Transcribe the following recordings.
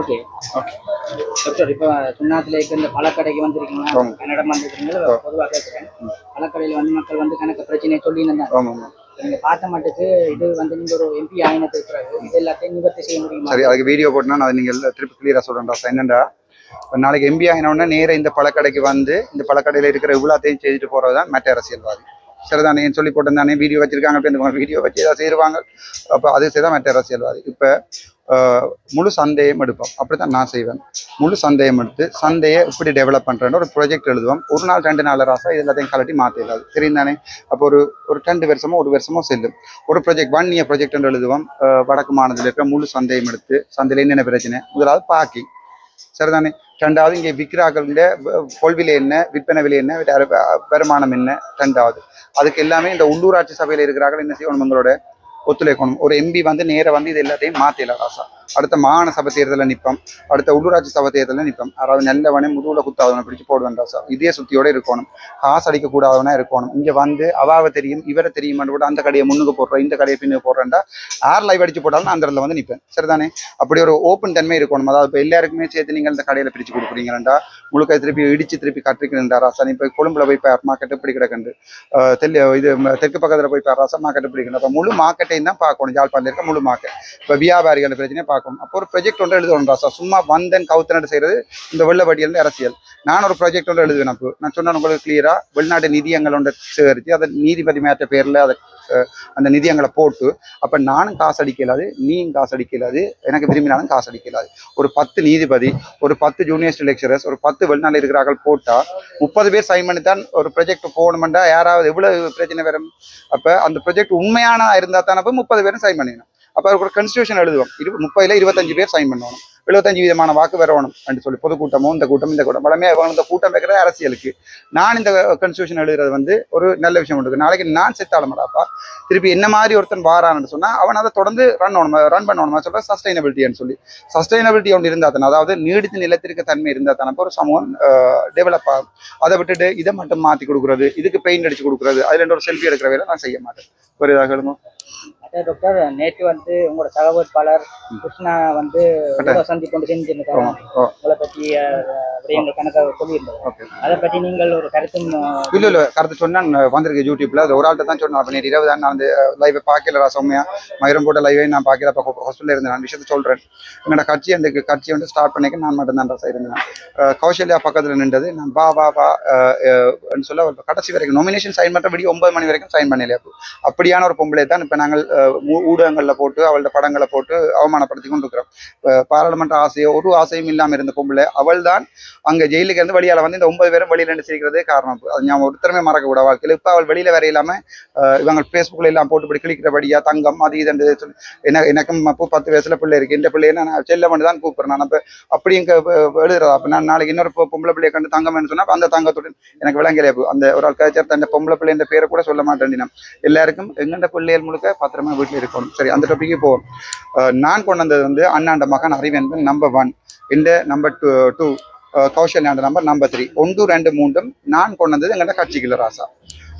Okay. Okay. Doctor இப்போ சுண்ணாத்துல இருக்க இந்த பழக்கடைக்கு வந்திருக்கீங்களா. கன்னடம் வந்திருக்கீங்களா? பொதுவாக கேட்குறேன். பழக்கடையில் வந்து மக்கள் வந்து கணக்கு பிரச்சனையை சொல்லி இருந்தாங்க ஆமாம். ஆமாம் நீங்க பார்த்த மட்டுக்கு இது வந்து நீங்க ஒரு எம்பி ஆயினத்துக்கு பிறகு இது எல்லாத்தையும் நிவர்த்தி செய்ய முடியுமா? சரி அதுக்கு வீடியோ போட்டுனா நான் நீங்கள் திருப்பி கிளியராக சொல்கிறேன்டா என்னண்டா? இப்ப நாளைக்கு எம்பி ஆகினோடனே நேரா இந்த பழக்கடைக்கு வந்து இந்த பழக்கடையில் இருக்கிற இவ்வளோத்தையும் செய்துட்டு போகிறது தான் மற்ற அரசியல்வாதி. சரிதானே? சொல்லி போட்டிருந்தானே? வீடியோ வச்சிருக்காங்க அப்படின்னு வீடியோ வச்சு ஏதாவது செய்வாங்க. அப்போ அது செய்தால் மற்ற அரசியல்வாதி. இப்போ முழு சந்தையும் எடுப்போம். அப்படித்தான் நான் செய்வேன். முழு சந்தையும் எடுத்து சந்தையை எப்படி டெவலப் பண்ணுறேன்னு ஒரு ப்ராஜெக்ட் எழுதுவோம். ஒரு நாள் ரெண்டு நாள் ராசா இது எல்லாத்தையும் கலட்டி மாற்றிடாது தெரியுந்தானே அப்போ ஒரு ஒரு ரெண்டு வருஷமோ ஒரு வருஷமோ செல்லும். ஒரு ப்ராஜெக்ட் ஒன் இயர் ப்ராஜெக்ட் எழுதுவோம். வடக்கு மாநிலத்தில் இருக்கிற முழு சந்தையும் எடுத்து சந்தையில் என்னென்ன பிரச்சனை? முதலாவது பாக்கி. சரிதானே? ரெண்டாவது இங்கே விற்கிறாக்களுடைய கொள்விலை என்ன விற்பனை விலை என்ன வருமானம் என்ன? ரெண்டாவது. அதுக்கு எல்லாமே இந்த உள்ளூராட்சி சபையில் இருக்கிறார்கள் என்ன செய்யணும் உங்களோட ஒத்துழைக்கணும். ஒரு எம்பி வந்து நேரா வந்து இது எல்லாத்தையும் மாத்திடலாம் சார் அடுத்த மாகாண சபை தேர்தலில் நிற்போம் அடுத்த உள்ளூராட்சி சபை தேர்தலில் நிற்போம் அதாவது நல்லவனே முதுகுல குத்தாதவனை பிடிச்சு போடுவேன் ராசா இதே சுத்தியோட இருக்கணும். காசு அடிக்கக்கூடாதவனா இருக்கணும். இங்க வந்து அவாவை தெரியும் இவரை தெரியும் கூட அந்த கடையை முன்னுக்கு போடுறோம் இந்த கடையை பின்னுக்கு போடுறேன்டா யார் லைவ் அடிச்சு போட்டாலும் நான் அந்த இடத்துல வந்து நிற்பேன் சரிதானே? அப்படி ஒரு ஓப்பன் தன்மை இருக்கணும். அதாவது இப்போ எல்லாருக்குமே சேர்த்து நீங்கள் இந்த கடையில பிரித்து கொடுக்குறீங்களா முழுக்க திருப்பி இடிச்சு திருப்பி கட்டிருக்கிறா ராசா நீ இப்போ கொழும்புல போய் பார் மார்க்கெட் எப்படி கிடக்குண்டு தெல்லி இது தெற்கு பக்கத்துல போய் பார் ராசா மார்க்கெட் எப்படி கிடக்கு. முழு மார்க்கெட்டையும் தான் பார்க்கணும். ஜாழ்ப்பாணத்தில் இருக்க முழு மார்க்கெட் இப்போ வியாபாரிகள் பிரச்சனையை பார்க்கணும் அப்போ ஒரு ப்ராஜெக்ட் ஒன்று எழுதணும் சார் சும்மா வந்தன் கவுத்தனடு செய்யறது இந்த வெள்ள அரசியல். நான் ஒரு ப்ராஜெக்ட் ஒன்று எழுதுவேன் அப்போ. நான் சொன்னேன் உங்களுக்கு கிளியராக வெளிநாட்டு நிதியங்கள் ஒன்று சேகரித்து அதை நீதிபதி மேற்ற பேரில் அதை அந்த நிதியங்களை போட்டு அப்ப நானும் காசு அடிக்கலாது நீயும் காசு அடிக்கலாது எனக்கு விரும்பினாலும் காசு அடிக்கலாது ஒரு பத்து நீதிபதி ஒரு பத்து ஜூனியர் லெக்சரர்ஸ் ஒரு பத்து வெளிநாடு இருக்கிறார்கள் போட்டா முப்பது பேர் சைன் பண்ணி தான் ஒரு ப்ராஜெக்ட் போகணுமெண்டா யாராவது எவ்வளவு பிரச்சனை வரும்? அப்ப அந்த ப்ராஜெக்ட் உண்மையான இருந்தா தானே முப்பது பேரும் சைன் பண்ணிடணும் அப்போ அதுக்கு ஒரு கன்ஸ்டியூஷன் எழுதுவோம். இரு முப்பதுல இருபத்தஞ்சு பேர் சைன் பண்ணுவாங்க எழுபத்தஞ்சு விதமான வாக்கு வரணும் என்று சொல்லி பொதுக்கூட்டமோ இந்த கூட்டம் இந்த கூட்டம் வளமே இந்த கூட்டம் வைக்கிறது அரசியலுக்கு. நான் இந்த கன்ஸ்டியூஷன் எழுதுறது வந்து ஒரு நல்ல விஷயம் இருக்கு. நாளைக்கு நான் செத்தாளமடாப்பா திருப்பி என்ன மாதிரி ஒருத்தன் வாரான்னு சொன்னா அவன் அதை தொடர்ந்து ரன் பண்ணணும் ரன் பண்ணணும் சொல்ற சஸ்டைனபிலிட்டின்னு சொல்லி. சஸ்டைனபிலிட்டி ஒன்று இருந்தா தானே அதாவது நீடித்து நிலத்திற்கு தன்மை இருந்தா தானே ஒரு சமூகம் டெவலப் ஆகும். அதை விட்டுட்டு இதை மட்டும் மாத்தி கொடுக்குறது இதுக்கு பெயிண்ட் அடிச்சு கொடுக்குறது அதுல ஒரு செல்ஃபி எடுக்கிற வேலை நான் செய்ய மாட்டேன். அதே டாக்டர் நேற்று வந்து உங்களோட சக வேட்பாளர் கிருஷ்ணா வந்து சந்திப்பு கொண்டு ஓ உங்களை பற்றி அஹ், விடயங்கள் கணக்காக சொல்லியிருந்தது. ஓகே. அதை பற்றி நீங்கள் ஒரு கருத்தும் இல்ல இல்ல கருத்து சொன்னா வந்திருக்கு யூடியூப்ல அது ஒரு ஆள்கிட்ட தான் சொன்னேன். நேற்று இரவு தான் நான் அந்த லைவை பார்க்கல சௌமியா. மயிரம் போட்ட லைவை நான் பார்க்கல. அப்போ ஹாஸ்பிட்டல் இருந்தேன். நான் விஷயத்த சொல்றேன். என்னோட கட்சி அந்த கட்சி வந்து ஸ்டார்ட் பண்ணிக்க நான் மட்டும் தான் இருந்தேன். கௌசல்யா பக்கத்துல நின்றது. நான் வா வா வா சொல்ல கடைசி வரைக்கும் நொமினேஷன் சைன் பண்ற விடிய ஒன்பது மணி வரைக்கும் சைன் பண்ணல அப்போ. அப்படியான ஒரு பொம்பளை தான் இப்ப நாங்கள் ஊடகங்கள்ல போட்டு அவளோட படங்களை போட்டு அவமானப்படுத்தி கொண்டு இருக்கிறோம் அஹ், பாராளுமன்ற ஆசையோ ஒரு ஆசையும் இல்லாமல் இருந்த பொம்பளை அவள் தான் அங்க ஜெயிலுக்கு இருந்து வெளியால வந்து இந்த ஒன்பது பேரும் வழியில் இருந்து சிரிக்கிறதே காரணம். அது ஞாபகம் ஒருத்தருமே மறக்கக்கூட வாழ்க்கையில். இப்ப அவள் வெளியில வேற இல்லாமல் இவங்க ஃபேஸ்புக்ல எல்லாம் போட்டுப்படி கிளிக்கிறபடியா தங்கம் அது இது என்று சொல்லி என்ன எனக்கும் அப்போ பத்து வயசுல பிள்ளை இருக்கு. இந்த பிள்ளைய நான் செல்ல தான் கூப்பிடுறேன். நான் அப்போ அப்படி இங்க எழுதுறதா? அப்ப நான் நாளைக்கு இன்னொரு பொம்பளை பிள்ளைய கண்டு தங்கம்னு சொன்னா அந்த தங்கத்துடன் எனக்கு விளங்கலையா அந்த ஒரு ஆள் கழிச்சர் அந்த பொம்பளை பிள்ளை பேரை கூட சொல்ல மாட்டேன் எல்லாருக்கும் எங்கண்ட பிள்ளைகள் முழுக்க பத்திரமா வீட்டில் இருக்கணும். சரி அந்த டாபிக்கு போவோம். நான் கொண்டு வந்தது வந்து அண்ணாண்ட மகன் அறிவன். நம்பர் ஒன் இந்த நம்பர் டூ டூ கௌசல்யாண்ட நம்பர் நம்பர் த்ரீ ஒன்று ரெண்டு மூன்றும் நான் கொண்டது வந்தது கட்சி கட்சிக்குள்ள ராசா.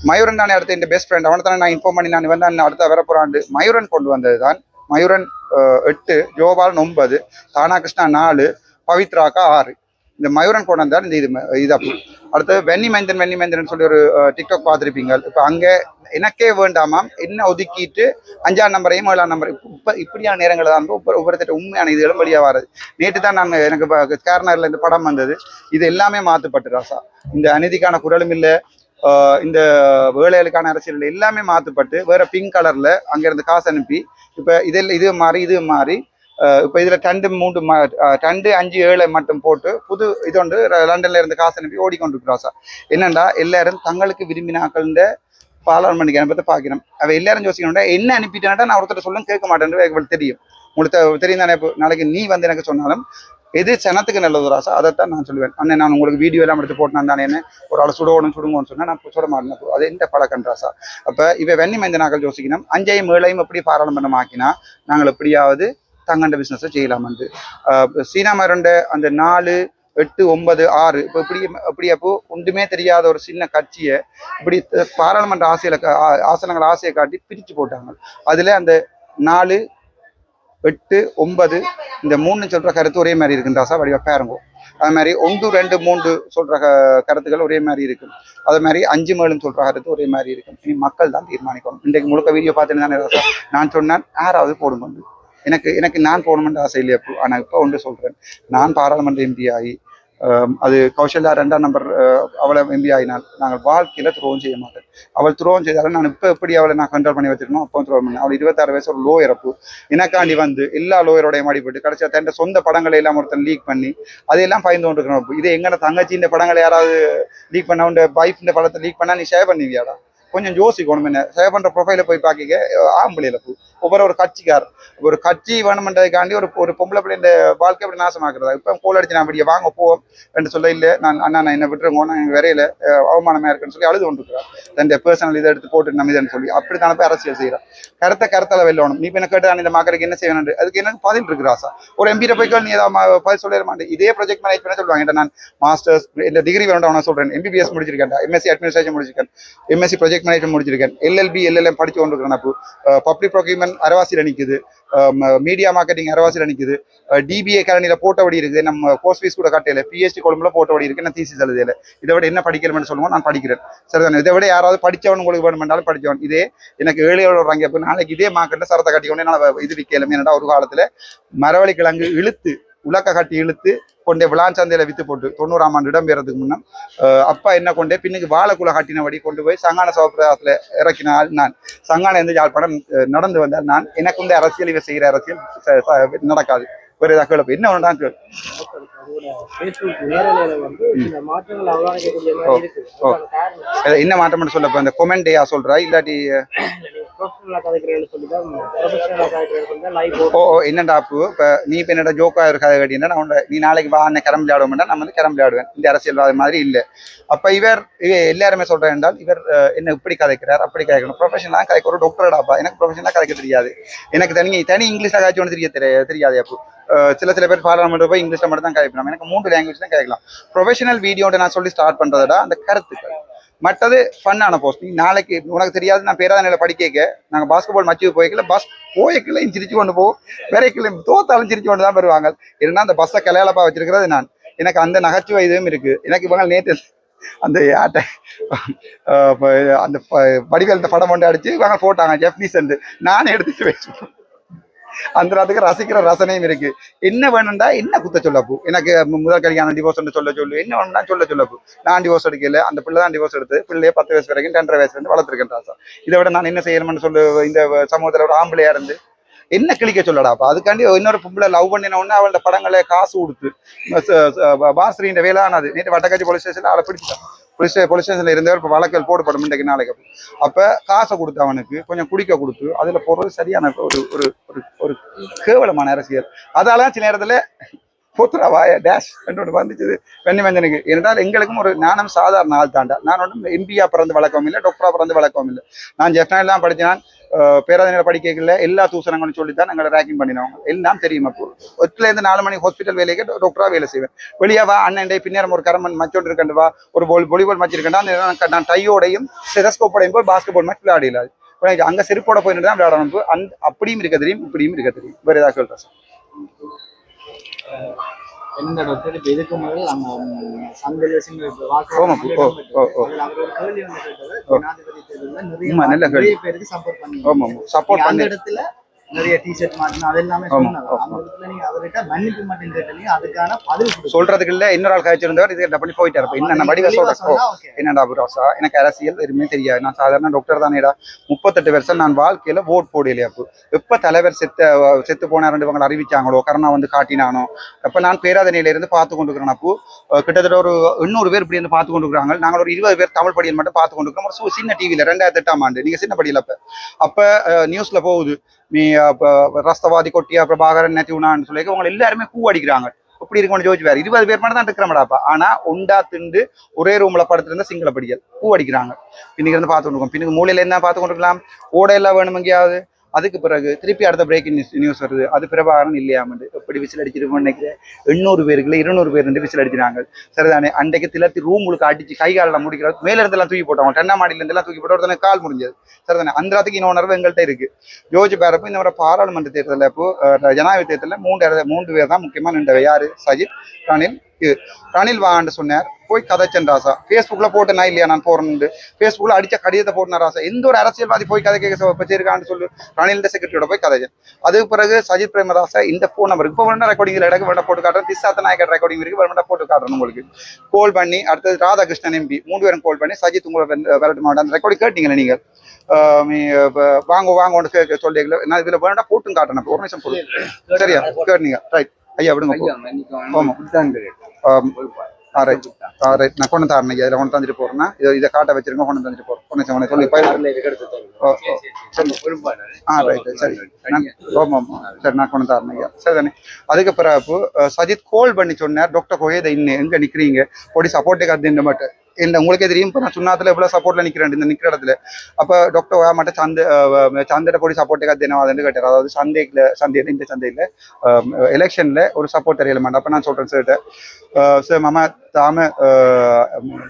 மயூரன் தான் அடுத்த இந்த பெஸ்ட் ஃப்ரெண்ட் அவனை தானே நான் இன்ஃபார்ம் பண்ணி நான் வந்து அடுத்த வரப்புறாண்டு மயூரன் கொண்டு வந்தது தான் மயூரன் uh, எட்டு ஜோபாலன் ஒன்பது தானா கிருஷ்ணா நாலு பவித்ராக்கா ஆறு. இந்த மயூரன் கொண்டு வந்தால் இந்த இது ம- இது அப்போ. அடுத்து வெண்ணி மைந்தன் வெண்ணி மைந்தன் சொல்லி ஒரு uh, டிக்டாக் பார்த்துருப்பீங்க. இப்போ அங்கே எனக்கே வேண்டாமாம். என்ன ஒதுக்கிட்டு? அஞ்சாம் நம்பரையும் ஏழாம் நம்பர் இப்போ இப்படியான நேரங்கள் தான் ஒவ்வொரு ஒவ்வொருத்தர் உண்மையான இதுகளும் வெளியே வருது. நேற்று தான் நான் எனக்கு கேர்னரில் இந்த படம் வந்தது. இது எல்லாமே மாற்றப்பட்டு ராசா. இந்த அநீதிக்கான குரலும் இல்லை இந்த வேலைகளுக்கான அரசியல் இல்லை, எல்லாமே மாற்றப்பட்டு வேற பிங்க் கலர்ல அங்கேருந்து காசு அனுப்பி இப்போ இதில் இது மாறி இது மாறி இப்போ இதில் டண்டு மூன்று ம- டண்டு அஞ்சு ஏழை மட்டும் போட்டு புது இதொண்டு லண்டன்ல இருந்து காசு அனுப்பி ஓடிக்கொண்டு சார் என்னண்டா? எல்லாரும் தங்களுக்கு விரும்பினாக்கள்ன்ற பாராளுமன்ற அனுப்பத்தை பார்க்கணும் அவ எல்லாரும் யோசிக்கணும்டா என்ன அனுப்பிட்டேன்டா? நான் ஒருத்தர் சொல்லும் கேட்க மாட்டேன் எனக்கு தெரியும். உங்களுக்கு தெரியும் தானே இப்போ நாளைக்கு நீ வந்து எனக்கு சொன்னாலும் எது சனத்துக்கு நல்லது ராசா அதைத்தான் நான் சொல்லுவேன். அண்ணன் நான் உங்களுக்கு வீடியோ எல்லாம் எடுத்து போட்டேன் தானே என்ன ஒரு ஆள் சுடணும் சுடுங்கன்னு சொன்னால் நான் சுட மாட்டேன். அது எந்த பழக்கம் ராசா? அப்போ இவ வெண்ணி மைந்த நாங்கள் யோசிக்கணும். அஞ்சையும் ஏழையும் எப்படி பாராளுமன்றம் ஆக்கினா நாங்கள் எப்படியாவது தங்கண்ட பிஸ்னஸை செய்யலாமன்று சீனா மரண்ட அந்த நாலு எட்டு ஒன்பது ஆறு. இப்போ இப்படி இப்படி அப்போ ஒன்றுமே தெரியாத ஒரு சின்ன கட்சியை இப்படி பாராளுமன்ற ஆசையில கா- ஆ- ஆசனங்கள் ஆசையை காட்டி பிரித்து போட்டாங்க. அதில் அந்த நாலு எட்டு ஒன்பது இந்த மூணு சொல்கிற கருத்து ஒரே மாதிரி இருக்குன்றா சார் வடிவா பாருங்க. அது மாதிரி ஒன்று ரெண்டு மூன்று சொல்கிற க- கருத்துக்கள் ஒரே மாதிரி இருக்கும். அது மாதிரி அஞ்சு மேலும் சொல்கிற கருத்து ஒரே மாதிரி இருக்கும். இனி மக்கள் தான் தீர்மானிக்கணும். இன்றைக்கு முழுக்க வீடியோ பார்த்துட்டு தானே சார் நான் சொன்னேன் யாராவது போடுங்க. எனக்கு எனக்கு நான் போடணும்னு ஆசை இல்லையா ஆனால் இப்போ ஒன்று சொல்கிறேன் நான் பாராளுமன்ற எம்பி ஆகி அது கௌசல்யா ரெண்டாம் நம்பர் அவளை எம்பி ஆகினால் நாங்கள் வாழ்க்கையில துரோகம் செய்ய மாட்டேன் அவள் துரோகம் செய்தாலும் நான் இப்போ எப்படி அவளை நான் கண்ட்ரோல் பண்ணி வச்சிருக்கணும் அப்போ துரோகம் பண்ணேன். அவள் இருபத்தாறு வயசு ஒரு லோ இறப்பு எனக்காண்டி வந்து எல்லா லோயரோடைய மாடிப்பட்டு கடைசியா தன் சொந்த படங்களை எல்லாம் ஒருத்தன் லீக் பண்ணி அதையெல்லாம் பயந்து கொண்டு இருக்கணும் இது எங்கட தங்கச்சி இந்த படங்களை யாராவது லீக் பண்ண உண்ட பைப் இந்த படத்தை லீக் பண்ணா நீ ஷேர் பண்ணுவியாடா கொஞ்சம் யோசிக்கணும் என்ன. ஷேர் பண்ற ப்ரொஃபைலை போய் பார்க்க ஆம்பளையில பூ. ஒவ்வொரு ஒரு கட்சிக்கார். ஒரு கட்சி வேணுமென்றதுக்காண்டி ஒரு ஒரு பொம்பளை பிள்ளை இந்த வாழ்க்கை அப்படி நாசமாக்குறதா? இப்போ கோல் அடிச்சு நான் அப்படியே வாங்க போவோம் என்று சொல்ல இல்லை நான் அண்ணா நான் என்ன விட்டுருங்க நான் எனக்கு வரையில அவமானமாக அவமானமா இருக்குன்னு சொல்லி அழுது கொண்டிருக்கிறார். தன் பர்சனல் இதை எடுத்து போட்டு நம்பிதன்னு சொல்லி அப்படித்தானே போய் அரசியல் செய்யறான் கருத்தை கருத்தால வெல்லணும். நீ என்ன கேட்டு இந்த மக்களுக்கு என்ன செய்யணும் அதுக்கு எனக்கு பதில் இருக்கு ஒரு எம்பியில போய் நீ ஏதாவது பதில் சொல்லிட மாட்டேன் இதே ப்ராஜெக்ட் மேனேஜ்மெண்ட் சொல்லுவாங்க. நான் மாஸ்டர்ஸ் இந்த டிகிரி வேண்டாம் நான் சொல்றேன். எம்பிபிஎஸ் முடிச்சிருக்கேன். எம்எஸ்சி அட்மினிஸ்ட்ரேஷன் முடிச்சிருக்கேன். எம்எஸ்சி ப்ராஜெக்ட் மேனேஜ்மெண்ட் முடிச்சிருக்கேன் எல்எல்பி எல்எல்எம் படிச்சு கொண்டிருக்கிறேன் அப்போ. பப்ளிக் ப்ரொக்யூமெண்ட் அரவாசியில் நிக்குது. மீடியா மார்க்கெட்டிங் அரவாசியில் நிற்குது டிபிஏ கரணியில போட்டபடி இருக்குது. நம்ம கோர்ஸ் ஃபீஸ் கூட கட்டையில பிஹெச்டி கொழும்புல போட்டபடி இருக்கு. நான் தீசி எழுதியில இதை விட என்ன படிக்கணும்னு சொல்லுவோம் நான் படிக்கிறேன். சரிதானே? இதை விட யாராவது படித்தவன் உங்களுக்கு வேணுமென்றாலும் படிச்சவன். இதே எனக்கு ஏழையோட ஏழு அப்போ நாளைக்கு இதே மார்க்கெட்ல சரத்தை கட்டிக்கொண்டு நான் இது விற்கலும் என்னடா ஒரு காலத்துல மரவள்ளி கிழங்கு இழுத்து உலக்க கட்டி இழுத்து கொண்டே விளாஞ்சந்தையில வித்து போட்டு தொண்ணூறாம் ஆண்டு இடம்பெறதுக்கு முன்ன அப்பா என்ன கொண்டே பின்னுக்கு வாழைக்குள்ள கட்டினபடி கொண்டு போய் சங்கான சோப்பிரதாசத்துல இறக்கினால் நான் சங்கான இருந்து யாழ்ப்பாணம் நடந்து வந்தால் நான் எனக்கு வந்து அரசியல் இவ செய்கிற அரசியல் நடக்காது. ஒரு இதாக என்ன ஒன்று என்ன மாற்றம்னு சொல்லப்போ இந்த கொமெண்டையா சொல்றா இல்லாட்டி சொல்லி சொல்லி ஓ என்னடா இப்போ நீ இப்போ என்னடா ஜோக்கா இருக்காத கேட்டீங்கன்னா நான் உன்னை- நீ நாளைக்கு வா அண்ணன் கிளம்பி விளையாட மாட்டேன் நான் வந்து கிளம்பி விளையாடுவேன். இந்த அரசியல்வாதி மாதிரி இல்லை. அப்ப இவர் இவ எல்லாருமே சொல்றேன் என்றால் இவர் என்ன இப்படி கதைக்கிறார் அப்படி கதைக்கணும். ப்ரொஃபஷனலாக கதைக்க ஒரு டாக்டர்டாப்பா எனக்கு கதைக்க தெரியாது. எனக்கு தனி தனி இங்கிலீஷ்ல கதைச்சு ஒன்று தெரிய தெரிய தெரியாது அப்போ. சில சில பேர் பாராளுமன்ற போய் இங்கிலீஷ்ல மட்டும் தான் கேட்கலாம். எனக்கு மூன்று லாங்குவேஜ் தான் கேட்கலாம். ப்ரொஃபஷனல் வீடியோட நான் சொல்லி ஸ்டார்ட் பண்றதா அந்த கருத்துக்கள். மற்றது ஃபன்னான போஸ்ட் நீ நாளைக்கு உனக்கு தெரியாது நான் பேராத நிலை படிக்க நாங்கள் பாஸ்கெட்பால் மச்சு போய்க்கல பஸ் போய்க்கலையும் சிரிச்சு கொண்டு போவோம் விரைக்கலையும் தோத்தாலும் சிரிச்சு கொண்டு தான் வருவாங்க. ஏன்னா அந்த பஸ்ஸை கலையாளப்பா வச்சிருக்கிறது நான். எனக்கு அந்த நகைச்சுவை இதுவும் இருக்கு. எனக்கு இவங்க நேற்று அந்த ஆட்டை அந்த வடிவேல் இந்த படம் கொண்டு அடிச்சு இவங்க போட்டாங்க ஜெப்னிஸ் நானே எடுத்துட்டு வச்சு அந்த நேரத்துக்கு ரசிக்கிற ரசனையும் இருக்கு. என்ன வேணும்டா என்ன குத்த சொல்லப்பு? எனக்கு முதல் கல்யாணம் டிவோர்ஸ் சொல்ல சொல்லு. என்ன வேணும்னா சொல்ல சொல்லப்பு. நான் டிவோர்ஸ் எடுக்கல. அந்த பிள்ளை தான் டிவோர்ஸ் எடுத்து பிள்ளைய பத்து வயசு வரைக்கும் ரெண்டரை வயசுல இருந்து வளர்த்துருக்கேன் ராசா. இதை விட நான் என்ன செய்யணும்னு சொல்லு இந்த சமூகத்துல ஒரு ஆம்பளையா இருந்து என்ன கிளிக்க சொல்லடா? அப்போ அதுக்காண்டி இன்னொரு பொம்பளை லவ் பண்ணின உடனே அவளோட படங்களை காசு கொடுத்து பாஸ்ரீன்ற வேளானது நேற்று வட்டக்காட்சி போலீஸ் ஸ்டேஷனில் அவளை பிடிச்சிட்டான். போலீஸ் போலீஸ் ஸ்டேஷனில் இருந்தவர் இப்போ வழக்கல் போடப்படும் இன்றைக்கு நாளைக்கு. அப்ப காசை கொடுத்து அவனுக்கு கொஞ்சம் குடிக்க கொடுத்து அதுல போடுறது சரியான ஒரு ஒரு ஒரு ஒரு கேவலமான அரசியல். அதால சில நேரத்துல போத்துரா வாய டேஷ் என்று ஒன்று வந்துச்சு வெண்ணி மஞ்சனுக்கு. என்றால் எங்களுக்கும் ஒரு நானும் சாதாரண ஆள் தாண்டா. நான் ஒன்றும் எம்பியா பிறந்து வழக்கம் இல்லை டாக்டரா பிறந்து வழக்கம் இல்லை. நான் ஜெஃப்னாலாம் படித்தேன் பேராதனையில் படிக்கல எல்லா தூசணங்களும் சொல்லி தான் எங்களை ரேக்கிங் பண்ணினவங்க. எல்லாம் தெரியும் அப்போ. ஒத்துல இருந்து நாலு மணி ஹாஸ்பிட்டல் வேலைக்கு டாக்டராக வேலை செய்வேன். வெளியே வா அண்ணன் பின்னேரம் ஒரு கரமன் மச்சோண்டு இருக்கண்டு வா. ஒரு போல் வாலிபால் மச்சு இருக்கண்டா அந்த நான் டையோடையும் ஸ்டெதஸ்கோப்போடையும் போய் பாஸ்கெட் பால் மேட்ச் விளையாடல இப்ப அங்க செருப்போட போயிட்டு தான் விளையாடணும். அந்த அப்படியும் இருக்க தெரியும் இப்படியும் இருக்க தெரியும். வேறு ஏதாவது சொல்கிறேன் சார் என்ன டாக்டர் இப்ப இதுக்கு முதல் நம்ம சந்தையில தேர்தல்ல நிறைய பேருக்கு சப்போர்ட் பண்ணி அந்த இடத்துல நிறைய டிஷர்ட் மாட்டினா அது எல்லாமே அவர்கிட்ட மன்னிப்பு மட்டும் கேட்டீங்க அதுக்கான பதில். சொல்றதுக்கு இல்ல இன்னொரு ஆள் கழிச்சிருந்தவர் இது பண்ணி போயிட்டாரு. என்ன வடிவ okay. என்னடா புரோசா எனக்கு அரசியல் எதுவுமே தெரியாது. நான் சாதாரண டாக்டர் தானேடா. முப்பத்தெட்டு வருஷம் நான் வாழ்க்கையில ஓட் போடலையா அப்போ. எப்ப தலைவர் செத்த செத்து போன ரெண்டு இவங்க அறிவிச்சாங்களோ? கருணா வந்து காட்டினானோ? அப்ப நான் பேராதனையில இருந்து பார்த்து கொண்டிருக்கிறேன். அப்போ கிட்டத்தட்ட ஒரு எண்ணூறு பேர் இப்படி இருந்து பார்த்து கொண்டிருக்காங்க நாங்கள் ஒரு இருபது பேர் தமிழ் படியில் மட்டும் பார்த்து கொண்டிருக்கிறோம். ஒரு சின்ன டிவியில ரெண்டாயிரத்தி எட்டாம் ஆண்டு. நீங்க சின்ன படியில் அப்ப. அப்ப நியூஸ்ல போகுது. நீ ரஸ்தவாதி கொட்டியா பிரபாகரன் நேத்திவுனான்னு சொல்லி அவங்க எல்லாருமே பூ அடிக்கிறாங்க. இப்படி இருக்கும்னு ஜோதிச்சு வேறு இருபது பேர் மட்டும் தான் இருக்கிறோம்டாப்பா ஆனா ஒண்டா திண்டு ஒரே ரூம்ல படுத்திருந்த சிங்கள படிகள் பூ அடிக்கிறாங்க. பின்னுக்கு இருந்து பார்த்து கொண்டிருக்கோம் பின்னுக்கு மூலையில என்ன பார்த்து கொண்டிருக்கலாம்? ஓட எல்லாம் வேணும் எங்கேயாவது? அதுக்கு பிறகு திருப்பி அடுத்த பிரேக்கிங் நியூஸ் நியூஸ் வருது. அது பிரபாகரன் இல்லையாமண்டு எப்படி விசில் அடிச்சிருக்கோம்னு நினைக்கிறேன். எண்ணூறு பேருக்குள்ள இருநூறு பேர் ரெண்டு விசில் அடிச்சினாங்க சரிதானே? அன்றைக்கு திலத்தி ரூம் முழுக்க அடிச்சு கை காலில் முடிக்கிற மேல இருந்தெல்லாம் தூக்கி போட்டோம் தென்னை மாடியில இருந்தெல்லாம் தூக்கி போட்டு ஒருத்தனை கால் முடிஞ்சது. சரிதானே? அந்த இடத்துக்கு இன்னொரு உணர்வு எங்கள்கிட்ட இருக்கு. ஜோஜி பேரப்போ இந்த பாராளுமன்ற தேர்தலில் இப்போ ஜனாதிபதி தேர்தலில் மூன்று மூன்று பேர் தான் முக்கியமாக நின்றவை. யார்? சஜித் ரணில் இது ரணில் வான்னு சொன்னார். போய் கதைச்சன் ராசா. ஃபேஸ்புக்ல போட்டேனா இல்லையா நான் போறேன்னு ஃபேஸ்புக்ல அடிச்ச கடிதத்தை போட்டேன் ராசா. எந்த ஒரு அரசியல்வாதி போய் கதை கேட்க வச்சிருக்கான்னு சொல்லு. ரணில் செக்ரட்டரியோட போய் கதைச்சேன். அதுக்கு பிறகு சஜித் பிரேமதாசா இந்த ஃபோன் நம்பருக்கு இப்போ வேணா ரெக்கார்டிங் இடக்கு வேணா போட்டு காட்டுறேன்? திசாத்த நாயக்கர் ரெக்கார்டிங் இருக்கு வேணா போட்டு காட்டுறேன் உங்களுக்கு. கால் பண்ணி அடுத்தது ராதாகிருஷ்ணன் எம்பி மூணு பேரும் கால் பண்ணி சஜித் உங்களை விரட்டு மாவட்டம் அந்த ரெக்கார்டிங் நீங்க நீங்கள்? வாங்க வாங்க ஒன்று சொல்லி நான் இதுல வேணா போட்டும் காட்டுறேன். ஒரு நிமிஷம் போடுங்க சரியா? கேட்டீங்க. ரைட் ஐயா விடுங்க போ. ஆமா. ஆம். ஆ ரைட் நான் கொண்டு தரேன் இதில் கொண்டு தந்துட்டு போறேன்னா இதை இதை காட்ட வச்சிருங்க கொண்டு தந்துட்டு போறேன். ஒன்று சொல்லி சொல்லி போய் ஆ ரைட் சரி. ஆமாம் ஆமாம் சரி நான் கொண்டு தரேன் ஐயா. சரி தானே. அதுக்கு பிறகு சஜித் கோல் பண்ணி சொன்னார் டாக்டர் கோயதை இன்னும் எங்க நிக்கிறீங்க? பொடி சப்போர்ட்டுக்கு அது இந்த மட்டும் என்ன உங்களுக்கே தெரியும். இப்போ நான் சுண்ணாத்துல எவ்வளவு சப்போர்ட்ல நிக்கிறேன் இந்த நிக்கிற இடத்துல. அப்ப டாக்டர் ஓயா மட்டும் சந்தை அஹ், சந்தையிட பொடி சப்போர்ட்டுக்கு அது அதுன்னு கேட்டார்? அதாவது சந்தைக்குல சந்தையில இந்த சந்தையில எலெக்ஷன்ல ஒரு சப்போர்ட் தெரியல மாட்டேன் அப்ப நான் சொல்றேன் சார் சார் மாமா தாம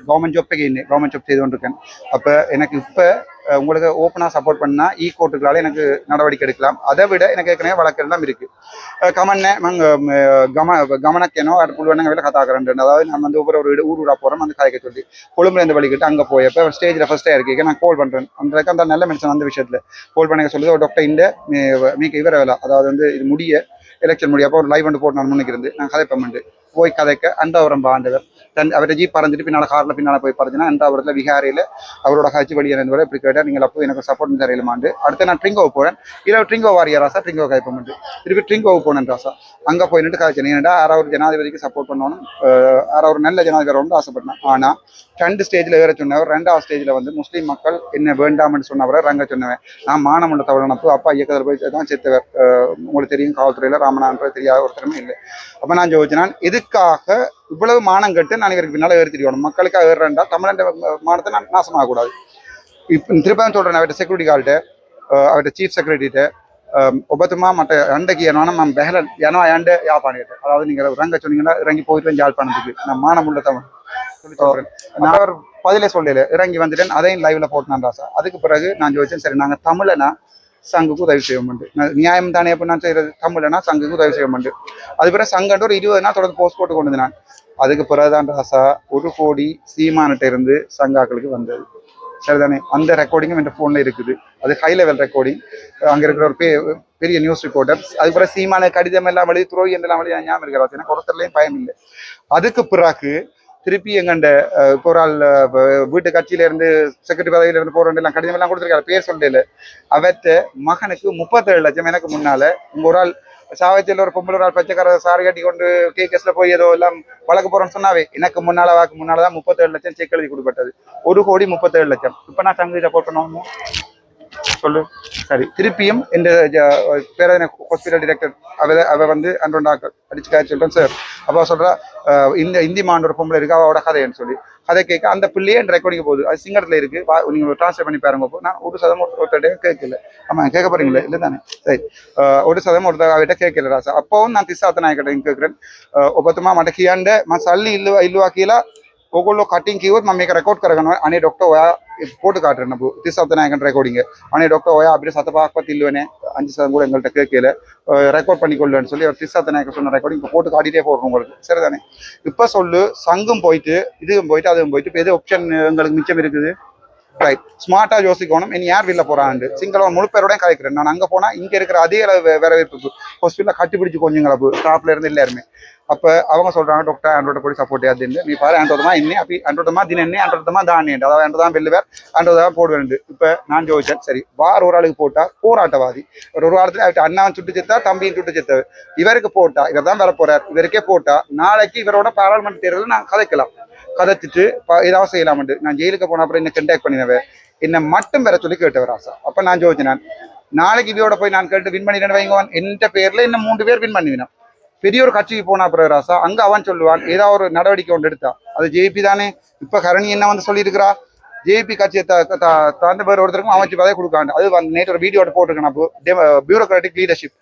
கவர்மெண்ட் ஜாப் கவர்மெண்ட் ஜாப் செய்து கொண்டிருக்கேன். அப்ப எனக்கு இப்போ உங்களுக்கு ஓப்பனாக சப்போர்ட் பண்ணால் ஈ கோர்ட்டுகளால் எனக்கு நடவடிக்கை எடுக்கலாம். அதை விட எனக்கு ஏற்கனவே வழக்கெல்லாம் இருக்குது கமன்ன கம கமனக்கேனோ அது புல்வனங்க வேலை கதாக்கிறேன் அதாவது நான் வந்து ஒவ்வொரு ஒரு ஊர் ஊராக போகிறோம் அந்த கதைக்க சொல்லி. கொழும்புலேருந்து இருந்து அங்கே போயப்போ ஸ்டேஜில் ஸ்டேஜ்ல ஃபர்ஸ்ட் இருக்கேன். நான் கால் பண்றேன். அந்த அந்த நல்ல மனுஷன் அந்த விஷயத்துல கால் பண்ண சொல்லுது ஒரு டாக்டர் இந்த மீக்க இவர வேலை அதாவது வந்து இது முடிய எலெக்ஷன் முடிய அப்போ ஒரு லைவ் வந்து போட்டு நான் முன்னிக்கிறது நான் கதைப்பேன் போய் கதைக்க அண்டவரம் பாண்டவர். தன் அவரை ஜீப் பறந்துட்டு பின்னால் கார்ல பின்னால் போய் பறந்துனா அண்டவரத்துல விகாரியில அவரோட காட்சி வெளியேறது வரை இப்படி கேட்டால் நீங்கள் அப்போ எனக்கு சப்போர்ட் தரையிலுமாண்டு அடுத்து நான் ட்ரிங்கோ போறேன். இல்லை ட்ரிங்கோ வாரியா ராசா? ட்ரிங்கோ காய்ப்பமெண்டு திருப்பி ட்ரிங்கோ போனேன் ராசா. அங்க போய் நின்று காய்ச்சேன் ஏன்னா யாராவது ஜனாதிபதிக்கு சப்போர்ட் பண்ணணும் யாராவது நல்ல ஜனாதிபதி ஆசைப்பட்டேன். ஆனா ரெண்டு ஸ்டேஜில் வேற சொன்னவர் ரெண்டாவது ஸ்டேஜில் வந்து முஸ்லீம் மக்கள் என்ன வேண்டாம்னு சொன்னவரை ரங்க சொன்னவன் நான் மானமன்ற தவறனப்பு அப்பா இயக்கத்தில் போய் தான் செத்தவர் உங்களுக்கு தெரியும் காவல்துறையில் ராமநாதன்ற தெரியாத ஒருத்தருமே இல்லை அப்போ நான் ஜோதிச்சினான் எதுக்காக இவ்வளவு மானம் கட்டு நான் இவருக்கு பின்னால் தெரியணும் மக்களுக்காக ஏறேன்டா தமிழன் மானத்தை நான் நாசமாகக்கூடாது இப்போ திருப்பி சொல்கிறேன் அவர்கிட்ட செக்யூரிட்டி கார்டு அவர்கிட்ட சீஃப் செக்ரட்டரிகிட்ட ஒவ்வொருத்தமா மற்ற அண்டைக்கு ஏனோனா மேம் பெஹலன் ஏனோ ஆண்டு யாழ்ப்பாணம் அதாவது நீங்கள் இறங்க சொன்னீங்கன்னா இறங்கி போயிட்டு வந்து யாழ்ப்பாணத்துக்கு நான் மானமுள்ள தமிழ் சொல்லி சொல்றேன். நான் அவர் பதிலே சொல்லல இறங்கி வந்துட்டேன் அதையும் லைவ்ல போட்டான் ராசா. அதுக்கு பிறகு நான் ஜோதிச்சேன் சரி நாங்க தமிழனா சங்குக்கு உதவி செய்ய மாட்டேன் நான் நியாயம் தானே அப்ப நான் செய்யறது? தமிழனா சங்குக்கு உதவி செய்ய மாட்டேன் அது பிறகு சங்கன்ட்டு ஒரு இருபது நாள் தொடர்ந்து போஸ்ட் போட்டு கொண்டு நான் அதுக்கு பிறகுதான் ராசா ஒரு கோடி சீமானிட்ட இருந்து சங்காக்களுக்கு வந்தது. சரிதானே? அந்த ரெக்கார்டிங்கும் என் ஃபோனில் இருக்குது. அது ஹை லெவல் ரெக்கார்டிங் அங்கே இருக்கிற ஒரு பெ- பெரிய நியூஸ் ரிப்போர்ட்டர் அது பிறகு சீமான கடிதம் எல்லாம் எழுதி துரோகி எல்லாம் வழி ஞாபகம் இருக்கிற எனக்கு ஒருத்தர்லையும் பயம் இல்லை. அதுக்கு பிறகு திருப்பி எங்கண்ட இப்போ ஒரு ஆள் வீட்டு கட்சியில இருந்து செக்ரட்டரி பதவியில இருந்து போறோம் எல்லாம் கடிதம் எல்லாம் கொடுத்துருக்காரு. பேர் சொல்லல அவற்ற மகனுக்கு முப்பத்தேழு லட்சம் எனக்கு முன்னால உங்க ஒரு ஆள் சாவத்தியில் ஒரு பொம்பளை ஒரு ஆள் பச்சைக்கார சாரி கட்டி கொண்டு கேஸ்ல போய் ஏதோ எல்லாம் வழக்கு போறோம்னு சொன்னாவே எனக்கு முன்னால வாக்கு முன்னாலதான் முப்பத்தேழு லட்சம் செக் எழுதி கொடுக்கப்பட்டது. ஒரு கோடி முப்பத்தேழு லட்சம். இப்ப நான் சங்கீத போட்டணும் சொல்லு. சரி. திருப்பியும் இந்த பேரதின ஹாஸ்பிட்டல் டிரெக்டர் அவ அவ வந்து அன்றொண்டாக்கள் அடிச்சு காய்ச்சி சொல்கிறேன் சார் அப்போ சொல்கிறா இந்த இந்தி மாண்டோட பொம்பளை இருக்கு அவளோட கதைன்னு சொல்லி. அதை கேட்க அந்த பிள்ளையே ரெக்கார்டிங் போகுது. அது சிங்கத்தில் இருக்கு. நீங்க டிரான்ஸ்லேட் பண்ணி பாருங்க அப்போ. நான் ஒரு சதம் ஒருத்தர்கிட்ட கேட்கல. ஆமா கேட்க போறீங்களே இல்லை தானே? சரி. ஒரு சதம் ஒருத்தர் அவர்கிட்ட கேட்கல ராசா. அப்பவும் நான் திசாத்த நாயக்கிட்ட கேட்குறேன் ஒப்பத்தமா மடக்கியாண்ட மசாலி இல்லுவா இல்லுவா ಒಗೊಳ್ಳು கட்டிங் ಇವತ್ತು நம்ம ரெக்கார்ட் ಕರಗಣ ಅನೇ டாக்டர் ஓயா போட்டு காட்டுறேன். நம்ம நாயகன் ரெக்கார்டிங்கு ஆனால் டாக்டர் ஓயா அப்படியே சத்த பார்ப்பத்து இல்லைவனே அஞ்சு சதம் கூட எங்கள்கிட்ட கேட்கல. ரெக்கார்ட் பண்ணிக்கொள்ளுன்னு சொல்லி அவர் திசாப்தநாயகன் சொன்ன ரெக்கார்டிங் இப்போ போட்டு காட்டிட்டே போடுறோம் உங்களுக்கு. சரிதானே? இப்போ சொல்லு சங்கும் போயிட்டு இதுவும் போயிட்டு அதுவும் போயிட்டு இப்போ எது ஆப்ஷன் எங்களுக்கு மிச்சம் இருக்குது? ரைட் ஸ்மார்ட்டாக யோசிக்கணும். இனி யார் வெளில போறான்னு சிங்களவன் முழு பேரோடய கலைக்கிறேன் நான் அங்க போனா இங்கே இருக்கிற அதே அளவு வரவேற்பு ஹாஸ்பிட்டலில் கட்டிப்பிடிச்சு கொஞ்சம் கலப்பு ஸ்டாப்ல இருந்து எல்லாருமே. அப்ப அவங்க சொல்றாங்க டாக்டர் ஆண்ட்ரோட போய் சப்போர்ட் அப்படின்னு நீ பாரு ஆண்ட்ரோதமா இன்னே அப்படி ஆண்ட்ரோதமா தினே ஆண்ட்ரோதமா தான் அதாவது ஆண்ட்ரோ தான் வெல்லுவார் ஆண்ட்ரோ தான் போடுவேன் இப்போ நான் ஜோதிச்சேன் சரி வார் ஒரு ஆளுக்கு போட்டா போராட்டவாதி. ஒரு ஒரு வாரத்துல அவர்கிட்ட அண்ணாவும் சுட்டு செத்தா தம்பியும் சுட்டு செத்தவர் இவருக்கு போட்டா இவர் தான் வர போறார். இவருக்கே போட்டா நாளைக்கு இவரோட பாராளுமன்ற தேர்தலில் நான் கதைக்கலாம் கதைச்சிட்டு ஏதாவது செய்யலாம்ட்டு நான் ஜெயிலுக்கு போன அப்புறம் என்ன கண்டாக்ட் பண்ணினவன் என்னை மட்டும் வேற சொல்லி கேட்டவர் ஆசா அப்போ நான் ஜோதிச்சேன் நான் நாளைக்கு இவையோட போய் நான் கேட்டு வின் பண்ணிட்டேன் வைங்கவன் என்ற பேர்ல இன்னும் மூன்று பேர் வின் பண்ணிவினான் பெரிய ஒரு கட்சிக்கு போனா அப்புறம் ராசா அங்கே அவன் சொல்லுவான் ஏதாவது ஒரு நடவடிக்கை ஒன்று எடுத்தா? அது ஜேபி தானே. இப்போ கரணி என்ன வந்து சொல்லியிருக்கிறா? ஜேபி கட்சியை த- த- தந்து வேற ஒருத்தருக்கும் அமைச்சு பதவி கொடுக்காண்டு. அது வந்து நேற்று ஒரு வீடியோட போட்டிருக்கேன் அப்போ பியூரோக்ராட்டிக் லீடர்ஷிப்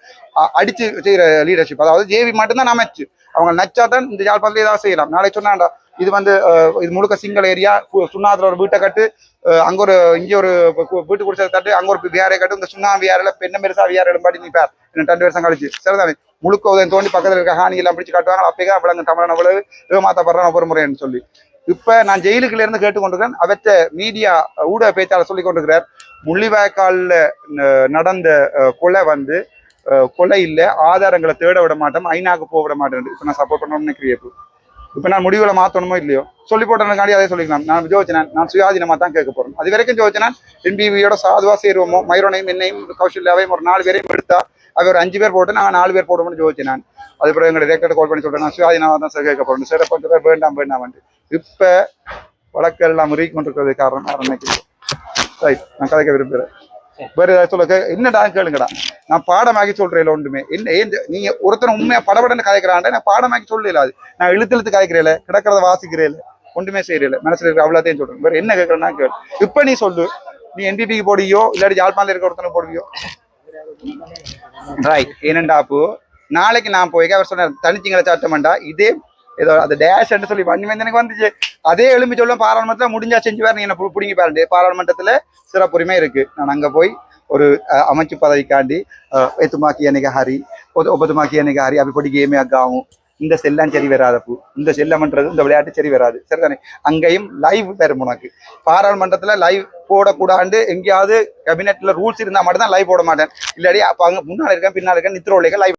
அடிச்சு செய்யற லீடர்ஷிப் அதாவது ஜேபி மட்டும்தான் அமைச்சு அவங்க நச்சா தான் இந்த யாழ்ப்பாணத்துல ஏதாவது செய்யலாம். நாளைக்கு சொன்னாண்டா இது வந்து இது முழுக்க சிங்கிள் ஏரியா சுண்ணாத்துல ஒரு வீட்டை கட்டு அஹ், அங்க ஒரு இங்க ஒரு வீட்டு குடிச்சதை தட்டு அங்க ஒரு வியாரை கட்டு இந்த சுண்ணா வியாரில பெண்ண பெருசா வியார எழும்பாடி நிற்பார் ரெண்டு வருஷம் கழிச்சு சரிதானே? முழுக்க உதயம் தோண்டி பக்கத்துல இருக்க ஹானி எல்லாம் பிடிச்சு காட்டுவாங்க அப்பயே அவளங்க தமிழன் அவ்வளவு ஏமாத்தப்படுறான் ஒரு முறைன்னு சொல்லி. இப்ப நான் ஜெயிலுக்குள்ள இருந்து கேட்டுக்கொண்டிருக்கேன் அவற்ற மீடியா ஊடக பேச்சாளர் சொல்லி கொண்டிருக்கிறார். முள்ளிவாய்க்கால்ல நடந்த அஹ், கொலை வந்து கொலை இல்ல ஆதாரங்களை தேட விட மாட்டோம் ஐநாக்கு போக விட மாட்டேன் இப்ப நான் சப்போர்ட் பண்ணணும்னு நினைக்கிறேன் இப்போ. இப்ப நான் முடிவுல மாத்தணுமோ இல்லையோ? சொல்லி போட்டதுக்காண்டி அதே சொல்லிக்கலாம். நான் ஜோதிச்சேன் நான் சுயாதீனமா தான் கேட்க போகிறேன் அது வரைக்கும் ஜோதிச்சேன் என்பிவியோட சாதுவா சேருவோமோ மயூரனையும் என்னையும் கௌசல்யாவையும் ஒரு நாலு பேரையும் எடுத்தா அவர் ஒரு அஞ்சு பேர் போட்டு நாங்க நாலு பேர் போடுவோம்னு ஜோதிச்சேன் நான் அதுக்கப்புறம் எங்களை ரெக்கார்டு கால் பண்ணி சொல்றேன். நான் சுயாதீனமா தான் சார் கேட்க போகிறேன் சார் கொஞ்சம் பேர் வேண்டாம் வேண்டாம் இப்ப வழக்கெல்லாம் எல்லாம் முறுகி கொண்டிருக்கிறது காரணம் நான் ரைட் நான் கதைக்க விரும்புகிறேன். வேற ஏதாவது சொல்ல என்னடா கேளுங்கடா. நான் பாடமாக்கி சொல்றேன் ஒன்றுமே. என்ன ஏன் நீங்க ஒருத்தர் உண்மையா படபடன்னு கதைக்கிறான்டா நான் பாடமாக்கி சொல்லல அது. நான் இழுத்து இழுத்து கதைக்கிறேன் கிடக்கிறத வாசிக்கிறேன் ஒன்றுமே செய்யறேன் மனசுல இருக்க அவ்வளோத்தையும் சொல்றேன். வேற என்ன கேட்கறேன்னா கேளு. இப்ப நீ சொல்லு. நீ என்பிபிக்கு போடுவியோ இல்லாட்டி யாழ்ப்பாணத்துல இருக்க ஒருத்தனுக்கு போடுவியோ? ரைட் ஏனண்டா அப்போ? நாளைக்கு நான் போய் அவர் சொன்னார் தனிச்சிங்களை சாட்டமாண்டா இதே ஏதோ அது டேஷ் சொல்லி பண்ணி வந்து எனக்கு வந்துச்சு. அதே எலும்பி சொல்லும் பாராளுமன்றத்தில் முடிஞ்சா செஞ்சு வேற நீ என்ன பிடிங்கி பாருண்டு பாராளுமன்றத்துல சிறப்புரிமை இருக்கு. நான் அங்கே போய் ஒரு அமைச்சு பதவிக்காண்டி எத்துமாக்கி எனக்கு ஹரி ஒப்பத்துமாக்கி ஒபதுமாக்கி எனக்கு ஹரி அப்படி கேமே அக்காவும் இந்த செல்லாம் சரி வராதப்பு இந்த செல்லம்ன்றது இந்த விளையாட்டு சரி வராது. சரிதானே? அங்கேயும் லைவ் வரும் உனக்கு. பாராளுமன்றத்தில் லைவ் போடக்கூடாண்டு எங்கேயாவது கேபினெட்டில் ரூல்ஸ் இருந்தால் மட்டும் தான் லைவ் போட மாட்டேன். இல்லாடி அப்ப அங்கே முன்னால இருக்கேன் பின்னால் இருக்கேன் நித்திரோலைக்க லைவ்